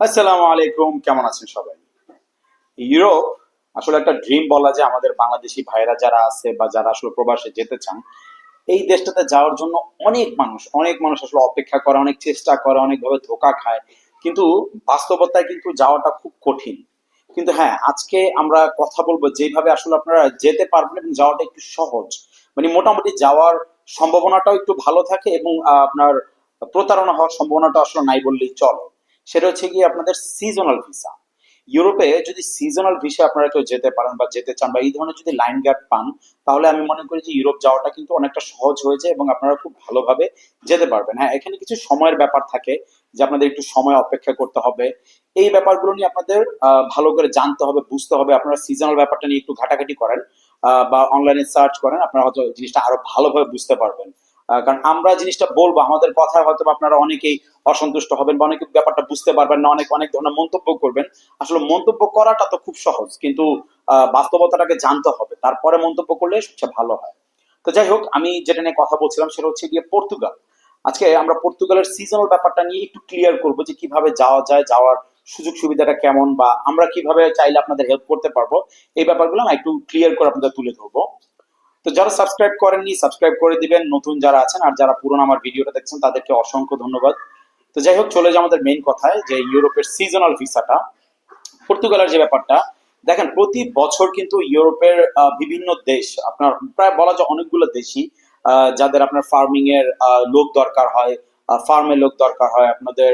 আসসালামু আলাইকুম, কেমন আছেন সবাই? ইউরোপ, আসলে একটা ড্রিম বলা যায় আমাদের বাংলাদেশি ভাইরা যারা আছে বা যারা আসলে প্রবাসে যেতে চান, এই দেশটাতে যাওয়ার জন্য অনেক মানুষ অনেক মানুষ আসলে অপেক্ষা করে, অনেক চেষ্টা করে, অনেকভাবে ধোকা খায়। কিন্তু বাস্তবতায় কিন্তু যাওয়াটা খুব কঠিন। কিন্তু হ্যাঁ আজকে আমরা কথা বলব যেভাবে আসলে আপনারা যেতে পারবেন এবং যাওয়াটা একটু সহজ। মানে মোটামুটি যাওয়ার সম্ভাবনাটাও একটু ভালো থাকে এবং আপনার প্রতারণা হওয়ার সম্ভাবনাটা আসলে নাই বললেই চলে। সেটা হচ্ছে কি আপনাদের সিজনাল ভিসা ইউরোপে যদি সিজনাল ভিসা আপনারা কেউ যেতে পারেন বা যেতে চান বা এই ধরনের যদি লাইন গার্ড পান, তাহলে আমি মনে করি যে ইউরোপ যাওয়াটা কিন্তু অনেকটা সহজ হয়েছে এবং আপনারা খুব ভালোভাবে যেতে পারবেন। হ্যাঁ এখানে কিছু সময়ের ব্যাপার থাকে যে আপনাদের একটু সময় অপেক্ষা করতে হবে। এই ব্যাপারগুলো নিয়ে আপনাদের ভালো করে জানতে হবে, বুঝতে হবে। আপনারা সিজনাল ব্যাপারটা নিয়ে একটু ঘাটাঘাটি করেন বা অনলাইনে সার্চ করেন, আপনারা হয়তো জিনিসটা আরও ভালোভাবে বুঝতে পারবেন। কারণ আমরা জিনিসটা বলব, আমাদের কথায় হয়তো আপনারা অনেকেই অসন্তুষ্ট হবেন বা অনেকে ব্যাপারটা বুঝতে পারবেন না, অনেক অনেক ধরনের মন্তব্য করবেন। আসলে মন্তব্য করাটা তো খুব সহজ, কিন্তু বাস্তবতাটাকে জানতে হবে, তারপরে মন্তব্য করলে সবচেয়ে ভালো হয়। তো যাই হোক, আমি যেটা নিয়ে কথা বলছিলাম সেটা হচ্ছে গিয়ে পর্তুগাল। আজকে আমরা পর্তুগালের সিজনাল ব্যাপারটা নিয়ে একটু ক্লিয়ার করব যে কীভাবে যাওয়া যায়, যাওয়ার সুযোগ সুবিধাটা কেমন বা আমরা কীভাবে চাইলে আপনাদের হেল্প করতে পারব, এই ব্যাপারগুলো আমি একটু ক্লিয়ার করে আপনাদের তুলে ধরবো। তো যারা সাবস্ক্রাইব করেননি সাবস্ক্রাইব করে দিবেন, নতুন যারা আছেন আর যারা পুরনো আমার ভিডিওটা দেখছেন, তাদেরকে অসংখ্য ধন্যবাদ। তো যাই হোক, চলে যায় আমাদের মেইন কথায়, যে ইউরোপের সিজনাল ভিসাটা পর্তুগালের যে ব্যাপারটা, দেখেন প্রতি বছর কিন্তু ইউরোপের বিভিন্ন দেশ, আপনার প্রায় বলা যায় অনেকগুলো দেশই যাদের আপনার ফার্মিং এর লোক দরকার হয় ফার্মের লোক দরকার হয়, আপনাদের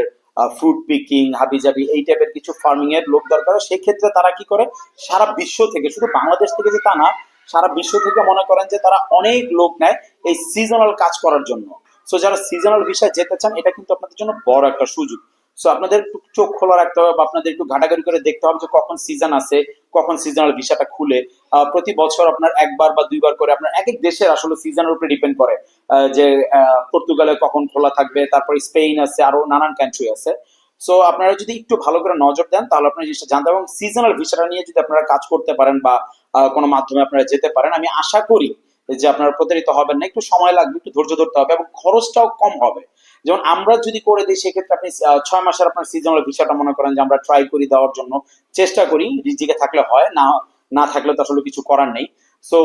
ফ্রুট পিকিং হাবিজাবি, এই টাইপের কিছু ফার্মিং এর লোক দরকার হয়। সেক্ষেত্রে তারা কি করে? সারা বিশ্ব থেকে, শুধু বাংলাদেশ থেকে যে তা না সারা বিশ্ব থেকে মনে করেন যে তারা অনেক লোক নেয় এই সিজনাল কাজ করার জন্য। সো যারা সিজনাল ভিসায় যেতে চান, এটা কিন্তু আপনাদের জন্য বড় একটা সুযোগ। সো আপনাদের একটু চোখ খোলা রাখতে হবে বা আপনাদের একটু ঘাটাঘাটি করে দেখতে হবে যে কখন সিজন আছে, কখন সিজনাল ভিসাটা খুলে। প্রতি বছর আপনার একবার বা দুইবার করে আপনার এক এক দেশের আসলে সিজনের উপরে ডিপেন্ড করে। যে পর্তুগালে কখন খোলা থাকবে, তারপর স্পেন আছে, আরও নানান কান্ট্রি আছে। সো আপনারা যদি একটু ভালো করে নজর দেন, তাহলে আপনারা জিনিসটা জানতে এবং সিজনাল ভিসাটা নিয়ে যদি আপনারা কাজ করতে পারেন বা কোনো মাধ্যমে আপনারা যেতে পারেন। আমি আশা করি যে আপনারা প্রতারিত হবেন না। একটু সময় লাগবে, একটু ধৈর্য ধরতে হবে এবং খরচটাও কম হবে। যেমন আমরা যদি করে দিই, সেক্ষেত্রে আপনি ছয় মাসের আপনার সিজনাল ভিসাটা মনে করেন যে আমরা ট্রাই করি দেওয়ার জন্য। চেষ্টা করি, রিজিকে থাকলে হয়, না না থাকলে তো আসলে কিছু করার নেই। সো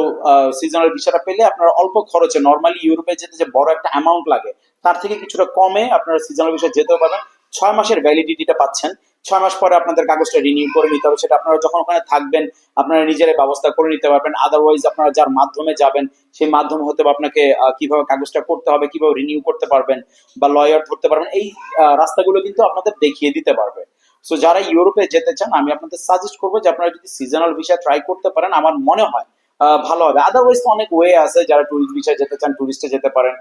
সিজনাল ভিসাটা পেলে আপনার অল্প খরচে নর্মালি ইউরোপে যেতে যে বড় একটা অ্যামাউন্ট লাগে, তার থেকে কিছুটা কমে আপনারা সিজনাল ভিসা যেতেও পারবেন। ছয় মাসের ভ্যালিডিটিটা পাচ্ছেন। ছয় মাস পরে আপনাদের কাগজটা রিনিউ করে নিতে হবে। সেটা আপনারা যখন ওখানে থাকবেন, আপনারা নিজেরাই ব্যবস্থা করে নিতে পারবেন। আদারওয়াইজ আপনারা যার মাধ্যমে যাবেন, সেই মাধ্যম হতে আপনাকে কীভাবে কাগজটা করতে হবে, কীভাবে রিনিউ করতে পারবেন বা লয়ার ধরতে পারবেন, এই রাস্তাগুলো কিন্তু আপনাদের দেখিয়ে দিতে পারবে। সো যারা ইউরোপে যেতে চান, আমি আপনাদের সাজেস্ট করব যে আপনারা যদি সিজনাল ভিসা ট্রাই করতে পারেন, আমার মনে হয় ভালো হবে। আদারওয়াইজ তো অনেক ওয়ে আছে, যারা টুরিস্ট ভিসায় যেতে চান টুরিস্টে যেতে পারেন।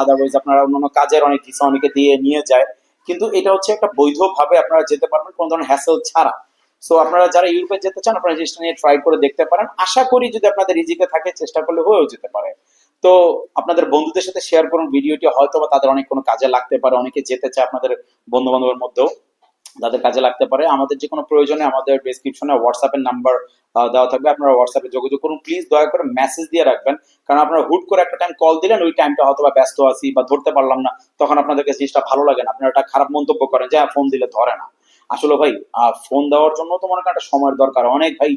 আদারওয়াইজ আপনারা অন্যান্য কাজের অনেক ভিসা অনেকে দিয়ে, নিয়ে যায়। কিন্তু এটা হচ্ছে একটা বৈধভাবে আপনারা যেতে পারবেন, কোনো ধরনের হ্যাসেল ছাড়া। সো আপনারা যারা ইউরোপে যেতে চান, আপনারা জিনিসটা নিয়ে ট্রাই করে দেখতে পারেন। আশা করি যদি আপনাদের রিজিকে থাকে, চেষ্টা করলে হয়েও যেতে পারে। তো, আপনাদের বন্ধুদের সাথে শেয়ার করুন ভিডিওটি হয়তো বা তাদের অনেক কোনো কাজে লাগতে পারে, অনেকে যেতে চায় আপনাদের বন্ধু বান্ধবের মধ্যেও। তাদের কাজে লাগতে পারে। আমাদের যে কোনো প্রয়োজনে আমাদের ডেসক্রিপশনে হোয়াটসঅ্যাপের নাম্বার দেওয়া থাকবে। আপনারা হোয়াটসঅ্যাপে যোগাযোগ করুন। প্লিজ দয়া করে মেসেজ দিয়ে রাখবেন। কারণ আপনারা হুট করে একটা টাইম কল দিলেন, ওই টাইমটা হয়তো বা ব্যস্ত আছি বা ধরতে পারলাম না। তখন আপনাদেরকে জিনিসটা ভালো লাগে না। আপনারা একটা খারাপ মন্তব্য করেন যে ফোন দিলে ধরে না। আসলে ভাই ফোন দেওয়ার জন্য তো মনে একটা সময়ের দরকার। অনেক ভাই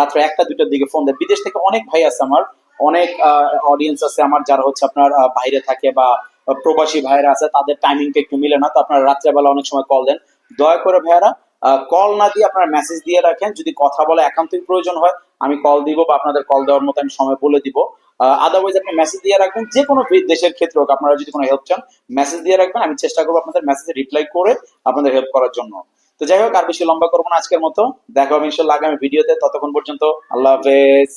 রাত্রে একটা, দুইটার দিকে ফোন দেয়। বিদেশ থেকে অনেক ভাই আছে আমার। অনেক অডিয়েন্স আছে আমার যারা হচ্ছে আপনার বাইরে থাকে বা প্রবাসী ভাইরা আছে। তাদের টাইমিংটা একটু মিলে না। তো আপনারা রাত্রেবেলা অনেক সময় কল দেন। দয়া করে ভাইয়ারা কল না দিয়ে আপনারা মেসেজ দিয়ে রাখেন। যদি কথা বলে একান্তই প্রয়োজন হয়, আমি কল দিব বা আপনাদের কল দেওয়ার মতো আমি সময় বলে দিব। আদারওয়াইজ আপনি মেসেজ দিয়ে রাখবেন, যে কোনো দেশের ক্ষেত্রে হোক, আপনারা যদি কোনো হেল্প চান মেসেজ দিয়ে রাখবেন। আমি চেষ্টা করব আপনাদের মেসেজে রিপ্লাই করে আপনাদের হেল্প করার জন্য। তো যাই হোক, আর বেশি লম্বা করব না আজকের মতো। দেখা হবে ভিডিওতে ততক্ষণ পর্যন্ত আল্লাহ হাফেজ।